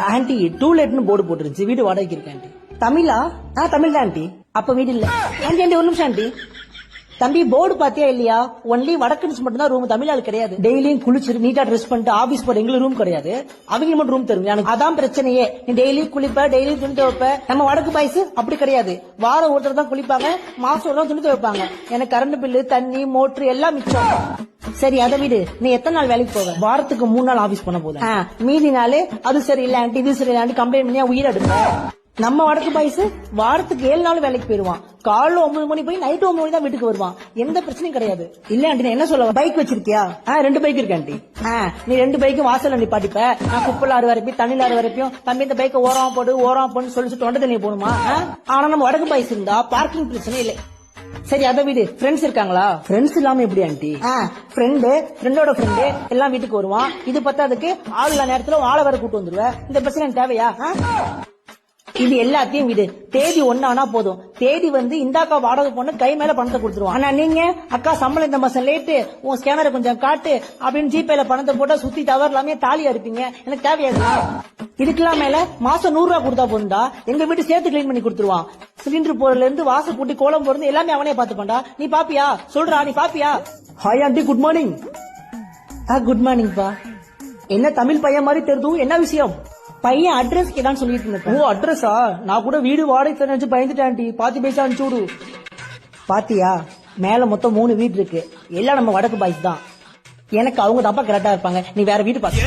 Aunty டூலெட்னு board போட்டுருச்சு வீடு வாடகைக்கு இருக்கு ஆண்டி. தமிழா? ஆ தமிழ் தான் ஆண்டி. அப்ப வீடு இல்ல. ஆண்டி ஆண்டி ஒரு நிமிஷம் ஆண்டி. தம்பி போர்டு பாத்தியா இல்லையா? ஒன்லி வடக்கன்ஸ் மட்டும் தான் ரூம் தமிழ் ஆள் கிடையாது டெய்லியும் குளிச்சு நீட்டா ட்ரெஸ் பண்ணிட்டு ஆபீஸ் போற எங்களுக்கு ரூம் கிடையாது. அவங்க மட்டும் ரூம் தரும் எனக்கு அதான் பிரச்சனையே. நீ டெய்லி குளிப்ப டெய்லி துணி துவைப்ப நம்ம வடக்கு பாய்ஸ் அப்படி கிடையாது. வாரம் ஒருத்தர் தான் குளிப்பாங்க மாசம் ஒரு துணி துவைப்பாங்க எனக்கு கரண்ட் பில்லு தண்ணி மோட்டர் எல்லாம் மிச்சம். சரி அதை விடு. நீ எத்தனை நாள் வேலைக்கு போவ? வாரத்துக்கு மூணு நாள் ஆபீஸ் பண்ண போதும். மீதி நாள் அது சரியில்லை ஆண்டி இது சரியில்லை ஆண்டி கம்ப்ளைண்ட் பண்ணி உயிர் எடுப்ப. நம்ம வடக்கு பாய்ஸ் வாரத்துக்கு ஏழு நாள் வேலைக்கு போயிருவான். காலைல ஒன்பது மணி போய் நைட்டு ஒன்பது மணி தான் வீட்டுக்கு வருவான். எந்த பிரச்சனையும் கிடையாது. இல்ல ஆண்டி நான் என்ன சொல்ல பைக் வச்சிருக்கியா? ஆ ரெண்டு பைக் இருக்கு ஆண்டி. ஆ நீ ரெண்டு பைக்கும் வாசல்ல நிப்பாட்டிப்ப. நான் குப்பல் ஆறு வரைக்கும் தண்ணில ஆறு வரைக்கும் தம்பி இந்த பைக்கை ஓரம் போடு ஓரம் போடுன்னு சொல்லி தொண்டை தண்ணி போகணுமா ஆனா நம்ம வடக்கு பாய்ஸ் இருந்தா பார்க்கிங் பிரச்சனை இல்லை. சரி அத வீடு. ஃப்ரெண்ட்ஸ் இருக்காங்களா? ஃப்ரெண்ட்ஸ் இல்லாம எப்படி ஆண்டி? ஃப்ரெண்டு ஃப்ரெண்டோட ஃப்ரெண்டு எல்லாம் வீட்டுக்கு வருவான். இது பத்தாதுக்கு ஆள் இல்லாத நேரத்துல ஆளை வேற கூட்டு வந்துருவேன் இந்த பிரச்சனை தேவையா? இது எல்லாத்தையும் விடு தேதி ஆனா போதும். தேதி வந்து இந்தாக்கா வாடகை பொண்ணு கை மேல பணத்தை கொடுத்துருவோம் ஆனா நீங்க அக்கா சம்பளம் இந்த மாசம் லேட்டு உன் ஸ்கேனரை கொஞ்சம் காட்டு அப்படின்னு ஜிபேல பணத்தை போட்டா சுத்தி தவறு இல்லாம தாலியா இருப்பீங்க. எனக்கு தேவையாதுங்களா இதுக்கெல்லாம் மேல மாசம் நூறு ரூபாய் கொடுத்தா போதுண்டா எங்க வீட்டு சேர்த்து கிளீன் பண்ணி கொடுத்துருவான். சிலிண்டர் போறதுல இருந்து வாசல் கூட்டி கோலம் போறது எல்லாமே அவனே பாத்துப்பான்டா நீ பாப்பியா? சொல்றா நீ பாப்பியா? Hi aunty good morning good morning பா. என்ன தமிழ் பையன் மாதிரி தெரியுது என்ன விஷயம்? பையன் அட்ரஸ் கேட்டான்னு சொல்லிட்டு இருந்தேன் ஓ அட்ரஸா நான் கூட வீடு வாடகை தர நினைச்சு பயந்துட்டேன்டி பாத்து பேச அனுப்பிச்சு பாத்தியா? மேல மொத்தம் மூணு வீடு இருக்கு. எல்லாம் நம்ம வடக்கு பாய்ஸ் தான். எனக்கு அவங்க தப்பா கரெக்டா இருப்பாங்க. நீ வேற வீடு பாத்து.